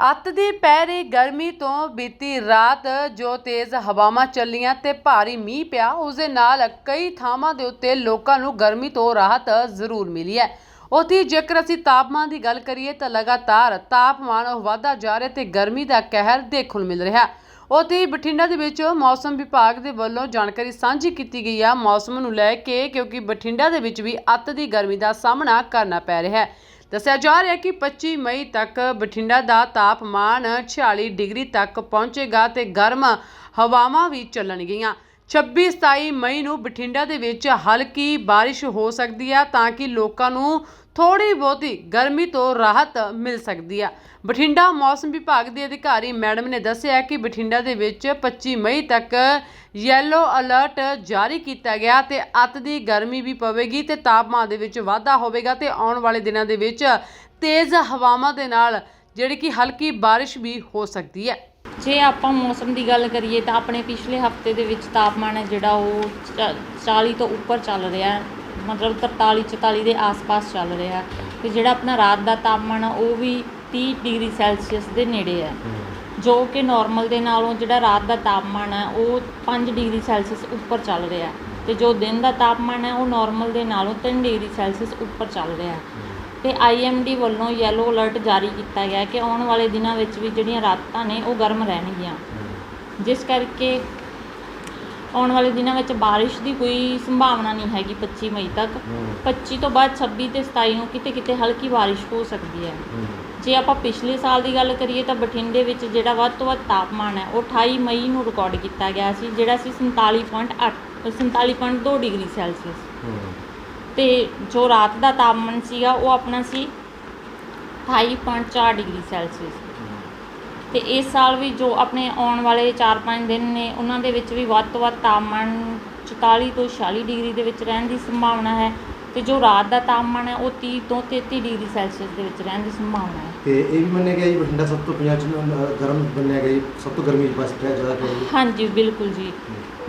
ਅੱਤ ਦੀ ਪੈ ਰਹੀ ਗਰਮੀ ਤੋਂ ਬੀਤੀ ਰਾਤ ਜੋ ਤੇਜ਼ ਹਵਾਵਾਂ ਚੱਲੀਆਂ ਤੇ ਭਾਰੀ ਮੀਂਹ ਪਿਆ ਉਸ ਦੇ ਨਾਲ ਕਈ ਥਾਵਾਂ ਦੇ ਉੱਤੇ ਲੋਕਾਂ ਨੂੰ ਗਰਮੀ ਤੋਂ ਰਾਹਤ ਜ਼ਰੂਰ ਮਿਲੀ ਹੈ। ਉੱਥੇ ਜੇਕਰ ਅਸੀਂ ਤਾਪਮਾਨ ਦੀ ਗੱਲ ਕਰੀਏ ਤਾਂ ਲਗਾਤਾਰ ਤਾਪਮਾਨ ਵਧਦਾ ਜਾ ਰਿਹਾ ਤੇ ਗਰਮੀ ਦਾ ਕਹਿਰ ਦੇਖਣ ਨੂੰ ਮਿਲ ਰਿਹਾ। ਉੱਥੇ ਹੀ ਬਠਿੰਡਾ ਦੇ ਵਿੱਚ ਮੌਸਮ ਵਿਭਾਗ ਦੇ ਵੱਲੋਂ ਜਾਣਕਾਰੀ ਸਾਂਝੀ ਕੀਤੀ ਗਈ ਆ। ਮੌਸਮ ਨੂੰ ਲੈ ਕੇ ਕਿਉਂਕਿ ਬਠਿੰਡਾ ਦੇ ਵਿੱਚ ਵੀ ਅੱਤ ਦੀ ਗਰਮੀ ਦਾ ਸਾਹਮਣਾ ਕਰਨਾ ਪੈ ਰਿਹਾ ਹੈ। ਦੱਸਿਆ ਜਾ ਰਿਹਾ ਹੈ ਕਿ 25 ਮਈ ਤੱਕ ਬਠਿੰਡਾ ਦਾ ਤਾਪਮਾਨ 46 ਡਿਗਰੀ ਤੱਕ ਪਹੁੰਚੇਗਾ ਤੇ ਗਰਮ ਹਵਾਵਾਂ ਵੀ ਚੱਲਣਗੀਆਂ। 26 27 ਮਈ ਨੂੰ ਬਠਿੰਡਾ ਦੇ ਵਿੱਚ ਹਲਕੀ ਬਾਰਿਸ਼ ਹੋ ਸਕਦੀ ਹੈ ਤਾਂ ਕਿ ਲੋਕਾਂ ਨੂੰ ਥੋੜੀ ਬਹੁਤੀ ਗਰਮੀ ਤੋਂ ਰਾਹਤ ਮਿਲ ਸਕਦੀ ਹੈ ਬਠਿੰਡਾ ਮੌਸਮ ਵਿਭਾਗ ਦੇ ਅਧਿਕਾਰੀ ਮੈਡਮ ਨੇ ਦੱਸਿਆ ਕਿ ਬਠਿੰਡਾ ਦੇ ਵਿੱਚ 25 ਮਈ ਤੱਕ ਯੈਲੋ ਅਲਰਟ ਜਾਰੀ ਕੀਤਾ ਗਿਆ ਤੇ ਅੱਤ ਦੀ ਗਰਮੀ ਵੀ ਪਵੇਗੀ ਤੇ ਤਾਪਮਾਨ ਦੇ ਵਿੱਚ ਵਾਧਾ ਹੋਵੇਗਾ ਤੇ ਆਉਣ ਵਾਲੇ ਦਿਨਾਂ ਦੇ ਵਿੱਚ ਤੇਜ਼ ਹਵਾਵਾਂ ਦੇ ਨਾਲ ਜਿਹੜੀ ਕਿ ਹਲਕੀ ਬਾਰਿਸ਼ ਵੀ ਹੋ ਸਕਦੀ ਹੈ। ਜੇ ਆਪਾਂ ਮੌਸਮ ਦੀ ਗੱਲ ਕਰੀਏ ਤਾਂ ਆਪਣੇ ਪਿਛਲੇ ਹਫ਼ਤੇ ਦੇ ਵਿੱਚ ਤਾਪਮਾਨ ਹੈ ਜਿਹੜਾ ਉਹ ਚ- 40 ਤੋਂ ਉੱਪਰ ਚੱਲ ਰਿਹਾ ਮਤਲਬ 43 44 ਦੇ ਆਸ-ਪਾਸ ਚੱਲ ਰਿਹਾ ਤੇ ਜਿਹੜਾ ਆਪਣਾ ਰਾਤ ਦਾ ਤਾਪਮਾਨ ਆ ਉਹ ਵੀ 30 ਡਿਗਰੀ ਸੈਲਸੀਅਸ ਦੇ ਨੇੜੇ ਹੈ। ਜੋ ਕਿ ਨਾਰਮਲ ਦੇ ਨਾਲੋਂ ਜਿਹੜਾ ਰਾਤ ਦਾ ਤਾਪਮਾਨ ਹੈ ਉਹ 5 ਡਿਗਰੀ ਸੈਲਸੀਅਸ ਉੱਪਰ ਚੱਲ ਰਿਹਾ ਤੇ ਜੋ ਦਿਨ ਦਾ ਤਾਪਮਾਨ ਹੈ ਉਹ ਨਾਰਮਲ ਦੇ ਨਾਲੋਂ 3 ਡਿਗਰੀ ਸੈਲਸੀਅਸ ਉੱਪਰ ਚੱਲ ਰਿਹਾ ਤੇ ਆਈਐਮਡੀ ਵੱਲੋਂ ਯੈਲੋ ਅਲਰਟ ਜਾਰੀ ਕੀਤਾ ਗਿਆ ਕਿ ਆਉਣ ਵਾਲੇ ਦਿਨਾਂ ਵਿੱਚ ਵੀ ਜਿਹੜੀਆਂ ਰਾਤਾਂ ਨੇ ਉਹ ਗਰਮ ਰਹਿਣਗੀਆਂ। ਜਿਸ ਕਰਕੇ ਆਉਣ ਵਾਲੇ ਦਿਨਾਂ ਵਿੱਚ ਬਾਰਿਸ਼ ਦੀ ਕੋਈ ਸੰਭਾਵਨਾ ਨਹੀਂ ਹੈਗੀ 25 ਮਈ ਤੱਕ। 25 ਤੋਂ ਬਾਅਦ 26 ਤੇ 27 ਨੂੰ ਕਿਤੇ ਕਿਤੇ ਹਲਕੀ ਬਾਰਿਸ਼ ਹੋ ਸਕਦੀ ਹੈ। ਜੇ ਆਪਾਂ ਪਿਛਲੇ ਸਾਲ ਦੀ ਗੱਲ ਕਰੀਏ ਤਾਂ ਬਠਿੰਡੇ ਵਿੱਚ ਜਿਹੜਾ ਵੱਧ ਤੋਂ ਵੱਧ ਤਾਪਮਾਨ ਹੈ ਉਹ 28 ਮਈ ਨੂੰ ਰਿਕਾਰਡ ਕੀਤਾ ਗਿਆ ਸੀ ਜਿਹੜਾ ਸੀ 47.8 47.2 ਡਿਗਰੀ ਸੈਲਸੀਅਸ। ਤੇ ਜੋ ਰਾਤ ਦਾ ਤਾਪਮਾਨ ਸੀਗਾ ਉਹ ਆਪਣਾ ਸੀ 28.4 ਡਿਗਰੀ ਸੈਲਸੀਅਸ। ਤੇ ਇਸ ਸਾਲ ਵੀ ਜੋ ਆਪਣੇ ਆਉਣ ਵਾਲੇ 4-5 ਦਿਨ ਨੇ ਉਹਨਾਂ ਦੇ ਵਿੱਚ ਵੀ ਵੱਧ ਤੋਂ ਵੱਧ ਤਾਪਮਾਨ 44 ਤੋਂ 46 ਡਿਗਰੀ ਦੇ ਵਿੱਚ ਰਹਿਣ ਦੀ ਸੰਭਾਵਨਾ ਹੈ ਤੇ ਜੋ ਰਾਤ ਦਾ ਤਾਪਮਾਨ ਹੈ ਉਹ 30 ਤੋਂ 33 ਡਿਗਰੀ ਸੈਲਸੀਅਸ ਦੇ ਵਿੱਚ ਰਹਿਣ ਦੀ ਸੰਭਾਵਨਾ ਹੈ। ਤੇ ਇਹ ਵੀ ਮੰਨਿਆ ਗਿਆ ਜੀ ਬਠਿੰਡਾ ਸਭ ਤੋਂ ਪੰਜਾਬ ਚ ਗਰਮ ਮੰਨਿਆ ਗਿਆ ਜੀ ਸਭ ਤੋਂ ਗਰਮੀ ਬਸ ਪਿਆ ਜ਼ਿਆਦਾ ਜੀ। ਹਾਂਜੀ ਬਿਲਕੁਲ ਜੀ।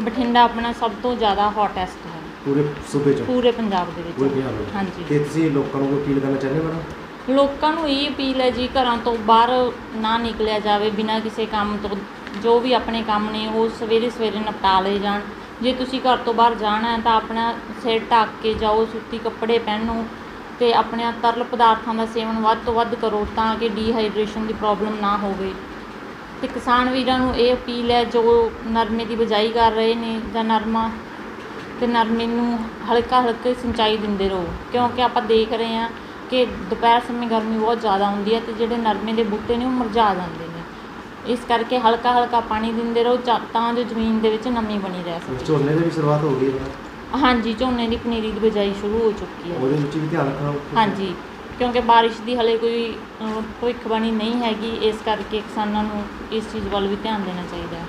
ਬਠਿੰਡਾ ਆਪਣਾ ਸਭ ਤੋਂ ਜ਼ਿਆਦਾ ਹੌਟੈਸਟ ਹੈ। ਪੂਰੇ ਸੂਬੇ ਚ? ਪੂਰੇ ਪੰਜਾਬ ਦੇ ਵਿੱਚ। ਹਾਂਜੀ। ਤੇ ਤੁਸੀਂ ਲੋਕਾਂ ਨੂੰ ਅਪੀਲ ਕਰਨਾ ਚਾਹੁੰਦੇ ਹੋ ਮੈਡਮ? ਲੋਕਾਂ ਨੂੰ ਇਹ ਅਪੀਲ ਹੈ ਜੀ ਘਰਾਂ ਤੋਂ ਬਾਹਰ ਨਾ ਨਿਕਲਿਆ ਜਾਵੇ, ਬਿਨਾਂ ਕਿਸੇ ਕੰਮ ਤੋਂ। ਜੋ ਵੀ ਆਪਣੇ ਕੰਮ ਨੇ, ਉਹ ਸਵੇਰੇ ਸਵੇਰੇ ਨਿਪਟਾ ਲਏ ਜਾਣ। ਜੇ ਤੁਸੀਂ ਘਰ ਤੋਂ ਬਾਹਰ ਜਾਣਾ ਤਾਂ ਆਪਣਾ ਸਿਰ ਢੱਕ ਕੇ ਜਾਓ, ਸੂਤੀ ਕੱਪੜੇ ਪਹਿਨੋ ਅਤੇ ਆਪਣੇ ਤਰਲ ਪਦਾਰਥਾਂ ਦਾ ਸੇਵਨ ਵੱਧ ਤੋਂ ਵੱਧ ਕਰੋ ਤਾਂ ਕਿ ਡੀਹਾਈਡਰੇਸ਼ਨ ਦੀ ਪ੍ਰੋਬਲਮ ਨਾ ਹੋਵੇ। ਅਤੇ ਕਿਸਾਨ ਵੀਰਾਂ ਨੂੰ ਇਹ ਅਪੀਲ ਹੈ, ਜੋ ਨਰਮੇ ਦੀ ਬਿਜਾਈ ਕਰ ਰਹੇ ਨੇ ਜਾਂ ਨਰਮਾ ਅਤੇ ਨਰਮੇ ਨੂੰ ਹਲਕਾ ਹਲਕਾ ਸਿੰਚਾਈ ਦਿੰਦੇ ਰਹੋ। ਕਿਉਂਕਿ ਆਪਾਂ ਦੇਖ ਰਹੇ ਹਾਂ ਕਿ ਦੁਪਹਿਰ ਸਮੇਂ ਗਰਮੀ ਬਹੁਤ ਜ਼ਿਆਦਾ ਹੁੰਦੀ ਹੈ ਤੇ ਜਿਹੜੇ ਨਰਮੇ ਦੇ ਬੂਟੇ ਨੇ ਉਹ ਮੁਰਝਾ ਜਾਂਦੇ ਨੇ ਇਸ ਕਰਕੇ ਹਲਕਾ ਹਲਕਾ ਪਾਣੀ ਦਿੰਦੇ ਰਹੋ ਚਾ- ਤਾਂ ਜੋ ਜ਼ਮੀਨ ਦੇ ਵਿੱਚ ਨਮੀ ਬਣੀ ਰਹਿ ਸਕੇ ਝੋਨੇ ਦੀ ਵੀ ਸ਼ੁਰੂਆਤ ਹੋ ਗਈ ਹੈ। ਹਾਂਜੀ ਝੋਨੇ ਦੀ ਪਨੀਰੀ ਦੀ ਬਿਜਾਈ ਸ਼ੁਰੂ ਹੋ ਚੁੱਕੀ ਹੈ ਉਹਦੇ ਵਿੱਚ ਵੀ ਧਿਆਨ ਰੱਖਣਾ ਹੋਊ। ਹਾਂਜੀ ਕਿਉਂਕਿ ਬਾਰਿਸ਼ ਦੀ ਹਲੇ ਕੋਈ ਅਹ, ਭਵਿੱਖਬਾਣੀ ਨਹੀਂ ਹੈਗੀ ਇਸ ਕਰਕੇ ਕਿਸਾਨਾਂ ਨੂੰ ਇਸ ਚੀਜ਼ ਵੱਲ ਵੀ ਧਿਆਨ ਦੇਣਾ ਚਾਹੀਦਾ ਹੈ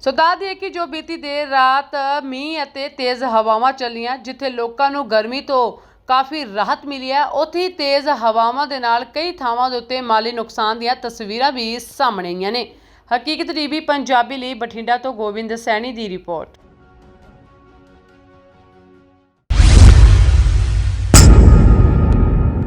ਸੋ ਦੱਸ ਦਈਏ ਕਿ ਜੋ ਬੀਤੀ ਦੇਰ ਰਾਤ ਮੀਂਹ ਅਤੇ ਤੇਜ਼ ਹਵਾਵਾਂ ਚੱਲੀਆਂ ਜਿੱਥੇ ਲੋਕਾਂ ਨੂੰ ਗਰਮੀ ਤੋਂ ਕਾਫੀ ਰਾਹਤ ਮਿਲੀ ਹੈ। ਉੱਥੇ ਹੀ ਤੇਜ਼ ਹਵਾਵਾਂ ਦੇ ਨਾਲ ਕਈ ਥਾਵਾਂ ਦੇ ਉੱਤੇ ਮਾਲੀ ਨੁਕਸਾਨ ਦੀਆਂ ਤਸਵੀਰਾਂ ਵੀ ਸਾਹਮਣੇ ਆਈਆਂ ਨੇ। ਹਕੀਕਤ ਟੀਵੀ, ਪੰਜਾਬੀ ਲਈ ਬਠਿੰਡਾ ਤੋਂ ਗੋਬਿੰਦ ਸੈਣੀ ਦੀ ਰਿਪੋਰਟ।